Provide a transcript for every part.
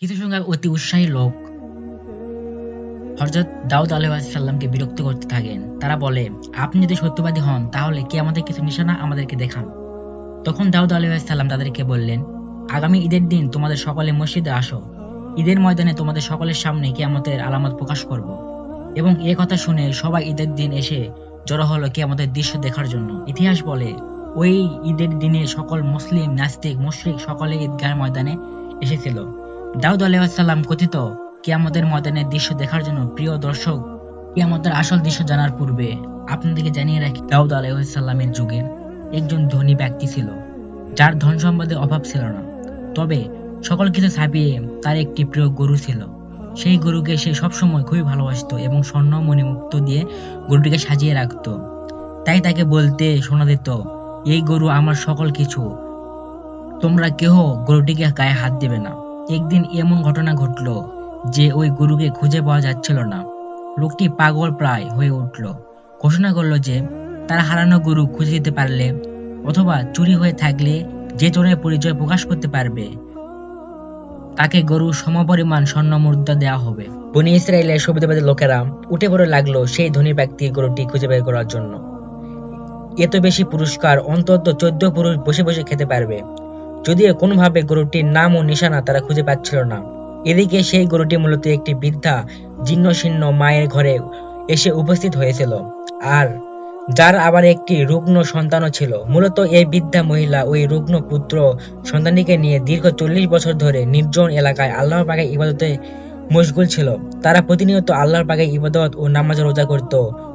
কিছু সংখ্যক অতি উৎসাহী লোক হযরত দাউদ আলাইহিসসালামকে বিরক্ত করতে থাকেন। তারা বলে, আপনি যদি সত্যবাদী হন, তাহলে কি আমাদের কিছু নিশানা আমাদেরকে দেখান? তখন দাউদ আলাইহিসসালাম তাদেরকে বললেন, আগামী ঈদের দিন তোমাদের সকলে মসজিদে আসো। ঈদের ময়দানে তোমাদের সকলের সামনে কিয়ামতের আলামত প্রকাশ করব। এবং এ কথা শুনে সবাই ঈদের দিন এসে জড়ো হলো কিয়ামতের দৃশ্য দেখার জন্য। ইতিহাস বলে, ওই ঈদের দিনে সকল মুসলিম, নাস্তিক, মুশরিক সকলে ঈদগাহ ময়দানে এসেছিল। দাউদ আলাইসাল্লাম কথিত কিয়ামতের ময়দানের দৃশ্য দেখার জন্য প্রিয় দর্শক, কিয়ামতের আসল দৃশ্য জানার পূর্বে আপনাদেরকে জানিয়ে রাখি, দাউদ আলাইসাল্লামের যুগে একজন ধনী ব্যক্তি ছিল, যার ধন সম্পদের অভাব ছিল না। তবে সকল কিছু ছাপিয়ে তার একটি প্রিয় গরু ছিল। সেই গরুকে সে সবসময় খুবই ভালোবাসতো এবং স্বর্ণ মণিমুক্ত দিয়ে গরুটিকে সাজিয়ে রাখতো। তাই তাকে বলতে শোনা দিত এই গরু আমার সকল কিছু। তোমরা কেহ গরুটিকে গায়ে হাত দেবে না। একদিন এমন ঘটনা ঘটলো যে ওই গরুকে খুঁজে পাওয়া যাচ্ছিল না। লোকটি পাগল প্রায় হয়ে উঠল। ঘোষণা করল যে তারা হারানো গরু খুঁজে দিতে পারলে অথবা চুরি হয়ে থাকলে যে চোরের পরিচয় প্রকাশ করতে পারবে, তাকে গরু সমপরিমাণ স্বর্ণ মুদ্রা দেওয়া হবে। বনি ইসরায়েলের সুবিধাবাদী লোকেরা উঠে পড়ে লাগল সেই ধনী ব্যক্তি গরুটি খুঁজে বের করার জন্য। এত বেশি পুরস্কার অন্তত চোদ্দ পুরুষ বসে বসে খেতে পারবে। যদিও কোনোভাবে গরুটির নাম ও নিশানা তারা খুঁজে পাচ্ছিল না। এদিকে সেই গরুটি মূলত একটি বৃদ্ধা জীর্ণ শীর্ণ মায়ের ঘরে এসে উপস্থিত হয়েছিল। আর যার আবার একটি রুগ্ন সন্তানও ছিল। মূলত এই বৃদ্ধা মহিলা ওই রুগ্ন পুত্র সন্তানটিকে নিয়ে দীর্ঘ চল্লিশ বছর ধরে নির্জন এলাকায় আল্লাহর পাকে ইবাদতে মশগুল ছিল। তারা প্রতিনিয়ত আল্লাহর পাকে ইবাদত ও নামাজ রোজা করত।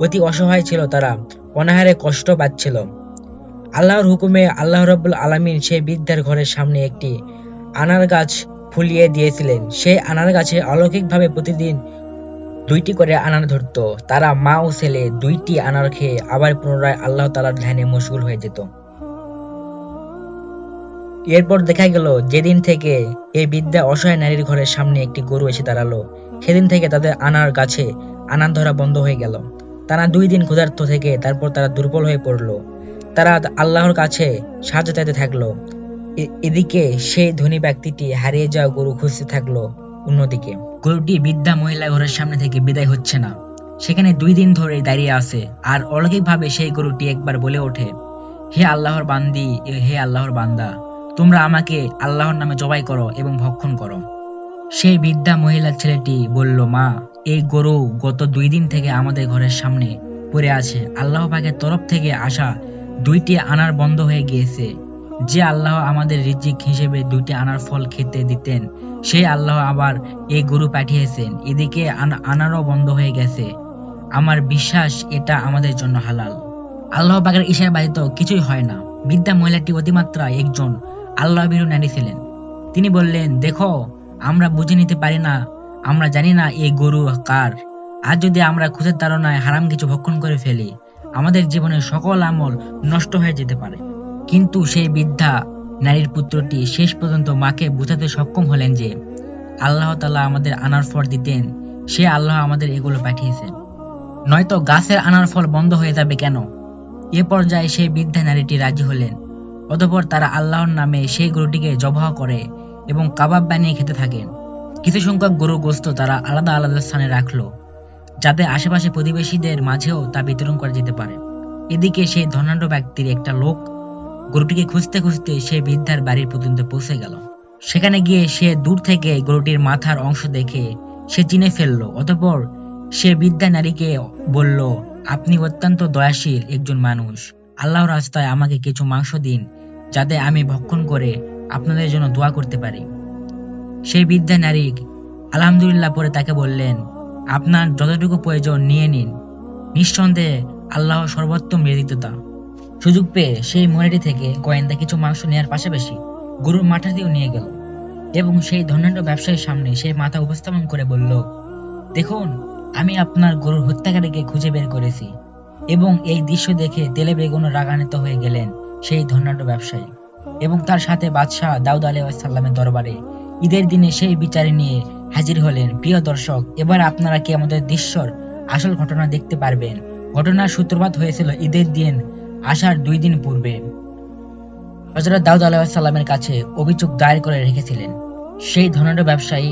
অতি অসহায় ছিল তারা। অনাহারে কষ্ট পাচ্ছিল। আল্লাহর হুকুমে আল্লাহ রব্বুল আলামিন সেই বৃদ্ধার ঘরের সামনে একটি আনার গাছ ফুলিয়ে দিয়েছিলেন। সেই আনার গাছে অলৌকিকভাবে প্রতিদিন দুইটি করে আনার ধরত। তারা মা ও ছেলে দুইটি আনার খেয়ে আবার পুনরায় আল্লাহ তালার ধ্যানে মশগুল হয়ে যেত। এরপর দেখা গেল, যেদিন থেকে এই বিদ্যা অসহায় নারীর ঘরের সামনে একটি গরু এসে দাঁড়াল। সেদিন থেকে তাদের আনার গাছে আনার ধরা বন্ধ হয়ে গেল। তারা দুই দিন ক্ষুধার্ত থেকে তারপর তারা দুর্বল হয়ে পড়ল। তারা আল্লাহর কাছে সাহায্য চাইতে থাকল। এদিকে সেই ধনী ব্যক্তিটি হারিয়ে যাওয়া গরু খুঁজতে থাকল অন্যদিকে। গরুটি বৃদ্ধা মহিলা ঘরের সামনে থেকে বিদায় হচ্ছে না। সেখানে দুই দিন ধরে দাঁড়িয়ে আছে আর অলৌকিকভাবে সেই গরুটি একবার বলে ওঠে, হে আল্লাহর বান্দি হে আল্লাহর বান্দা, তোমরা আমাকে আল্লাহর নামে জবাই করো এবং ভক্ষণ করো। সেই বৃদ্ধা মহিলার ছেলেটি বলল, মা, এই গরু গত দুই দিন থেকে আমাদের ঘরের সামনে পড়ে আছে। আল্লাহ পাকের তরফ থেকে আসা দুইটি আনার বন্ধ হয়ে গিয়েছে। যে আল্লাহ আমাদের রিজিক হিসেবে দুইটি আনার ফল খেতে দিতেন, সেই আল্লাহ আবার এই গরু পাঠিয়েছেন। এদিকে আনারও বন্ধ হয়ে গেছে। আমার বিশ্বাস এটা আমাদের জন্য হালাল। আল্লাহ পাকের ইশারা ব্যতীত কিছুই হয় না। বৃদ্ধা মহিলাটি অতিমাত্রা একজন আল্লাহ বিরু নারী ছিলেন তিনি বললেন, দেখো, আমরা বুঝে নিতে পারি না, আমরা জানি না এই গরু কার। আর যদি আমরা খুঁজের তাড়নায় হারাম কিছু ভক্ষণ করে ফেলি আমাদের জীবনের সকল আমল নষ্ট হয়ে যেতে পারে। কিন্তু সেই বৃদ্ধা নারীর পুত্রটি শেষ পর্যন্ত মাকে বোঝাতে সক্ষম হলেন যে, আল্লাহ তাআলা আমাদের আনার ফল দিতেন, সে আল্লাহ আমাদের এগুলো পাঠিয়েছেন। নয়তো গাছের আনার ফল বন্ধ হয়ে যাবে কেন? এ পর্যায়ে সেই বৃদ্ধা নারীটি রাজি হলেন, অতঃপর তারা আল্লাহর নামে সেই গরুটিকে জবাহ করে এবং কাবাব বানিয়ে খেতে থাকেন। কিছু সংখ্যক গরু গোস্ত তারা আলাদা আলাদা স্থানে রাখল। যাতে আশেপাশে প্রতিবেশীদের মাঝেও তা বিতরণ করা যেতে পারে। এদিকে সেই ধনাঢ্য ব্যক্তির একটা লোক গরুটিকে খুঁজতে খুঁজতে সে বৃদ্ধার বাড়ির পর্যন্ত পৌঁছে গেল। সেখানে গিয়ে সে দূর থেকে গরুটির মাথার অংশ দেখে সে চিনে ফেলল, অতপর সে বৃদ্ধা নারীকে বলল, আপনি অত্যন্ত দয়াশীল একজন মানুষ। আল্লাহর রাস্তায় আমাকে কিছু মাংস দিন, যাতে আমি ভক্ষণ করে আপনাদের জন্য দোয়া করতে পারি। সেই বৃদ্ধা নারী আলহামদুলিল্লাহ পরে তাকে বললেন আপনার যতটুকু প্রয়োজন নিয়ে নিন। নিঃসন্দেহে আল্লাহ সর্বোত্তম হৃদিততা সুযোগ পেয়ে সেই মহিলাটি থেকে গোয়েন্দা কিছু মাংস নেওয়ার পাশাপাশি গরুর মাথাটিও নিয়ে গেল এবং সেই ধনাঢ্য ব্যবসায়ীর সামনে সে মাথা উপস্থাপন করে বলল, দেখুন, আমি আপনার গরুর হত্যাকারীকে খুঁজে বের করেছি এবং এই দৃশ্য দেখে তেলে বেগুন রাগান্বিত হয়ে গেলেন সেই ধনাঢ্য ব্যবসায়ী এবং তার সাথে বাদশাহ দাউদ আলাইসাল্লামের দরবারে ঈদের দিনে সেই বিচারে নিয়ে হাজির হলেন। প্রিয় দর্শক, এবার আপনারা কি আমাদের দৃশ্যর আসল ঘটনা দেখতে পারবেন? ঘটনার সূত্রপাত হয়েছিল ঈদের দিন আসার দুই দিন পূর্বে। হজরত দাউদ আলাইসাল্লামের কাছে অভিযোগ দায়ের করে রেখেছিলেন। সেই ধনাঢ্য ব্যবসায়ী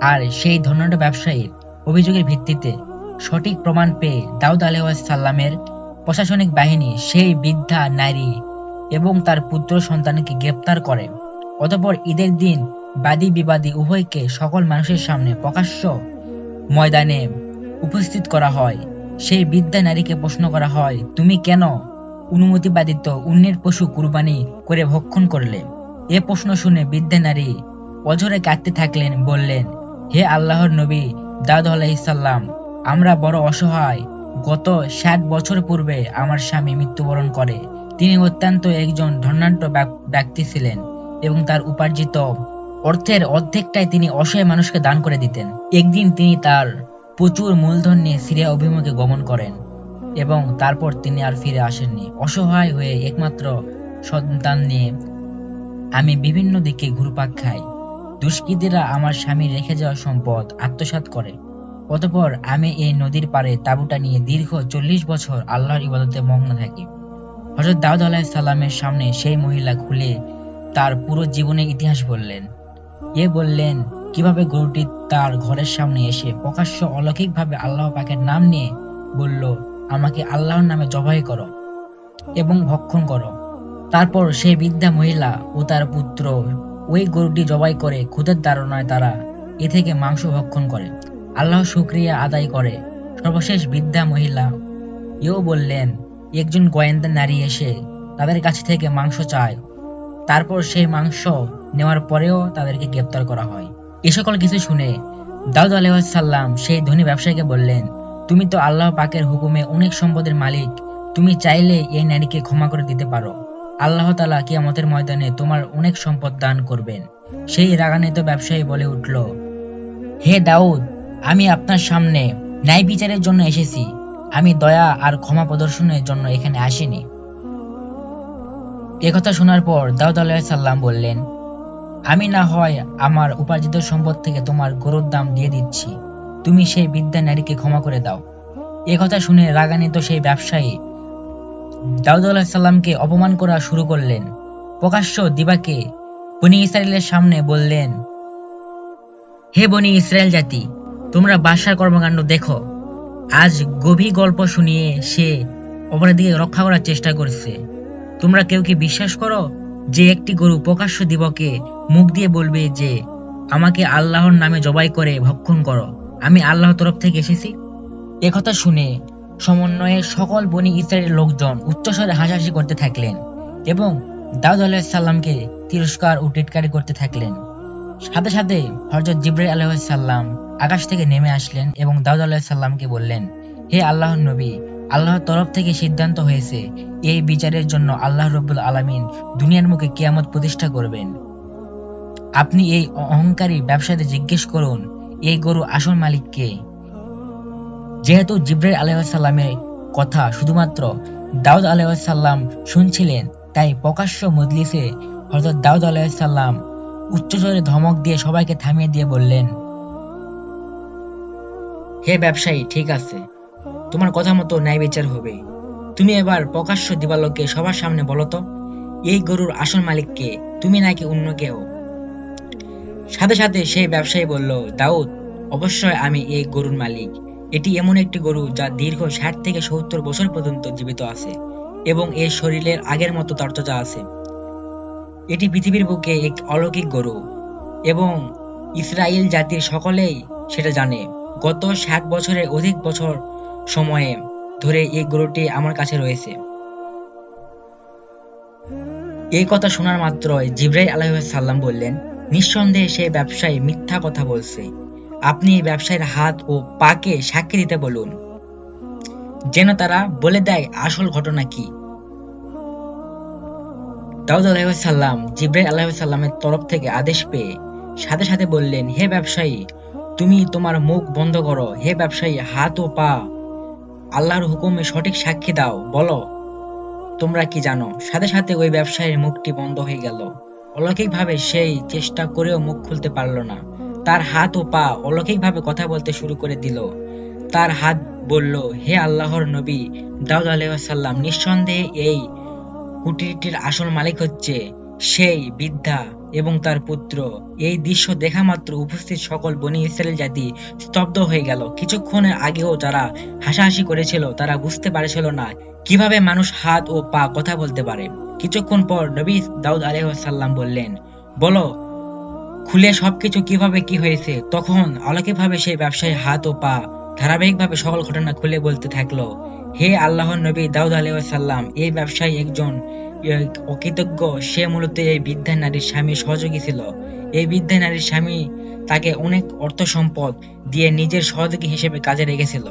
আর সেই ধনাঢ্য ব্যবসায়ীর অভিযোগের ভিত্তিতে সঠিক প্রমাণ পেয়ে দাউদ আলাইসাল্লামের প্রশাসনিক বাহিনী সেই বৃদ্ধা, নারী এবং তার পুত্র সন্তানকে গ্রেপ্তার করে। অতঃপর ঈদের দিন বাদী বিবাদী উভয়কে সকল মানুষের সামনে প্রকাশ্য ময়দানে উপস্থিত করা হয়। সেই বৃদ্ধা নারীকে প্রশ্ন করা হয়, তুমি কেন অনুমতিবাদিত অন্যের পশু কুরবানি করে ভক্ষণ করলে? এ প্রশ্ন শুনে বৃদ্ধা নারী অঝরে কাঁদতে থাকলেন, বললেন, হে আল্লাহর নবী দাউদ আলাইসাল্লাম আমরা বড় অসহায়। গত ষাট বছর পূর্বে আমার স্বামী মৃত্যুবরণ করে। তিনি অত্যন্ত একজন ধনাঢ্য ব্যক- ব্যক্তি ছিলেন এবং তার উপার্জিত অর্থের অর্ধেকটাই তিনি অসহায় মানুষকে দান করে দিতেন। একদিন তিনি তার প্রচুর মূলধন নিয়ে সিরিয়া অভিমুখে গমন করেন এবং তারপর তিনি আর ফিরে আসেননি। অসহায় হয়ে একমাত্র সন্তান নিয়ে আমি বিভিন্ন দিকে ঘুরপাক খাই। দুষ্কৃতীরা আমার স্বামী রেখে যাওয়া সম্পদ আত্মসাৎ করে। অতঃপর আমি এই নদীর পাড়ে তাঁবুটা নিয়ে দীর্ঘ চল্লিশ বছর আল্লাহর ইবাদতে মগ্ন থাকি। হজরত দাউদ আলাহ সামনে সেই মহিলা খুলে তার পুরো জীবনের ইতিহাস বললেন। এ বললেন, কীভাবে গরুটি তার ঘরের সামনে এসে প্রকাশ্য অলৌকিকভাবে আল্লাহ পাকের নাম নিয়ে বলল, আমাকে আল্লাহর নামে জবাই করো এবং ভক্ষণ করো। তারপর সেই বৃদ্ধা মহিলা ও তার পুত্র ওই গরুটি জবাই করে খুদের ধারণায় তারা এ থেকে মাংস ভক্ষণ করে। আল্লাহ শুক্রিয়া আদায় করে। সর্বশেষ বৃদ্ধা মহিলা এও বললেন, একজন গোয়েন্দা নারী এসে তাদের কাছ থেকে মাংস চায় তারপর সেই মাংস নেওয়ার পরেও তাদেরকে গ্রেপ্তার করা হয়। এ সকল কিছু শুনে দাউদ আলাইসাল্লাম সেই ধনী ব্যবসায়ীকে বললেন, তুমি তো আল্লাহ পাকের হুকুমে অনেক সম্পদের মালিক, তুমি চাইলে এই নারীকে ক্ষমা করে দিতে পারো। আল্লাহ তালা কিয়ামতের ময়দানে তোমার অনেক সম্পদ দান করবেন। সেই রাগান্বিত ব্যবসায়ী বলে উঠল, হে দাউদ, আমি আপনার সামনে ন্যায় বিচারের জন্য এসেছি। আমি দয়া আর ক্ষমা প্রদর্শনের জন্য এখানে আসিনি। একথা শোনার পর দাউদ আলাইসাল্লাম বললেন, আমি না হয় আমার উপার্জিত সম্পদ থেকে তোমার গরুর দাম দিয়ে দিচ্ছি। তুমি সেই বিদ্যা নারীকে ক্ষমা করে দাও। কথা শুনে রাগান্বিত সেই ব্যবসায়ী দাউদ আলাহিসাল্লামকে অপমান করা শুরু করলেন। প্রকাশ্য দিবাকে বনি ইসরায়েলের সামনে বললেন, হে বনি ইসরায়েল জাতি, তোমরা বাসার কর্মকাণ্ড দেখো। আজ গভীর গল্প শুনিয়ে সে অপরাধীকে রক্ষা করার চেষ্টা করছে। তোমরা কেউ কি বিশ্বাস করো যে একটি গরু প্রকাশ্য দিবকে মুখ দিয়ে বলবে যে, আমাকে আল্লাহর নামে জবাই করে ভক্ষণ করো। আমি আল্লাহর তরফ থেকে এসেছি একথা শুনে সমন্বয়ে সকল বনি ইসরায়েলের লোকজন উচ্চস্বরে হাসাহাসি করতে থাকলেন এবং দাউদ আলাহিসাল্লামকে তিরস্কার ও টিটকারি করতে থাকলেন। সাথে সাথে হজরত জিব্রাইল আলাইসাল্লাম আকাশ থেকে নেমে আসলেন এবং দাউদ আলাহিসাল্লামকে বললেন, হে আল্লাহর নবী আল্লাহর তরফ থেকে সিদ্ধান্ত হয়েছে, এই বিচারের জন্য আল্লাহ রব্বুল আলামিন দুনিয়ার মুখে কিয়ামত প্রতিষ্ঠা করবেন। আপনি এই অহংকারী ব্যবসায়ীদের জিজ্ঞেস করুন, এই গরু আসল মালিক কে? যেহেতু জিব্রাইল আলাইসাল্লামের কথা শুধুমাত্র দাউদ আলাইসাল্লাম শুনছিলেন, তাই প্রকাশ্য মজলিসে হযরত দাউদ আলাইসাল্লাম উচ্চস্বরে ধমক দিয়ে সবাইকে থামিয়ে দিয়ে বললেন, হে ব্যবসায়ী, ঠিক আছে। তোমার কথা মতো ন্যায় বিচার হবে। তুমি এবার প্রকাশ্য দিবালোকে সবার সামনে বলো তো, এই গরুর আসল মালিক কে তুমি নাকি অন্য কেউ? সাথে সাথে সেই ব্যবসায়ী বলল, দাউদ, অবশ্যই আমি এই গরুর মালিক। এটি এমন একটি গরু যা দীর্ঘ ষাট থেকে সত্তর বছর পর্যন্ত জীবিত আছে এবং এর শরীরের আগের মতো তরতাজা আছে। এটি পৃথিবীর বুকে এক অলৌকিক গরু এবং ইসরায়েল জাতির সকলেই সেটা জানে। গত ষাট বছরের অধিক বছর সময়ে ধরে এই গরুটি আমার কাছে রয়েছে। এই কথা শোনার মাত্রই জিব্রাইল আলাইসাল্লাম বললেন, নিঃসন্দেহে সে ব্যবসায়ী মিথ্যা কথা বলছে। আপনি এই ব্যবসায়ীর হাত ও পাকে সাক্ষী দিতে বলুন। যেন তারা বলে দেয় আসল ঘটনা কি। দাউদ আলাইসাল্লাম জিব্রাইল আলাইসাল্লামের তরফ থেকে আদেশ পেয়ে সাথে সাথে বললেন, হে ব্যবসায়ী, তুমি তোমার মুখ বন্ধ করো। হে ব্যবসায়ী, হাত ও পা আল্লাহর হুকুমে সঠিক সাক্ষী দাও, বলো। তোমরা কি জানো? সাথে সাথে ওই ব্যবসায়ীর মুখটি বন্ধ হয়ে গেল। অলৌকিকভাবে সেই চেষ্টা করেও মুখ খুলতে পারল না। তার হাত ও পা অলৌকিকভাবে কথা বলতে শুরু করে দিল। তার হাত বলল, হে আল্লাহর নবী, দাউদ আলাইসাল্লাম নিঃসন্দেহে এই কুটিরটির আসল মালিক হচ্ছে সেই বৃদ্ধা এবং তার পুত্র। এই দৃশ্য দেখা মাত্র উপস্থিত সকল বনি ইসরায়েল জাতি স্তব্ধ হয়ে গেল। কিছুক্ষণের আগেও যারা হাসাহাসি করেছিল, তারা বুঝতে পারছিল না কীভাবে মানুষ হাত ও পা কথা বলতে পারে। কিছুক্ষণ পর নবী দাউদ আলাইসাল্লাম বললেন, বলো, খুলে সবকিছু কীভাবে কি হয়েছে? তখন অলৌকিকভাবে সেই ব্যবসায়ী হাত ও পা ধারাবাহিকভাবে সকল ঘটনা খুলে বলতে থাকল, হে আল্লাহর নবী দাউদ আলাইসাল্লাম এই ব্যবসায়ী একজন অকৃতজ্ঞ। সে মূলত এই বৃদ্ধা নারীর স্বামী সহযোগী ছিল। এই বৃদ্ধা নারীর স্বামী তাকে অনেক অর্থ সম্পদ দিয়ে নিজের সহযোগী হিসেবে কাজে রেখেছিল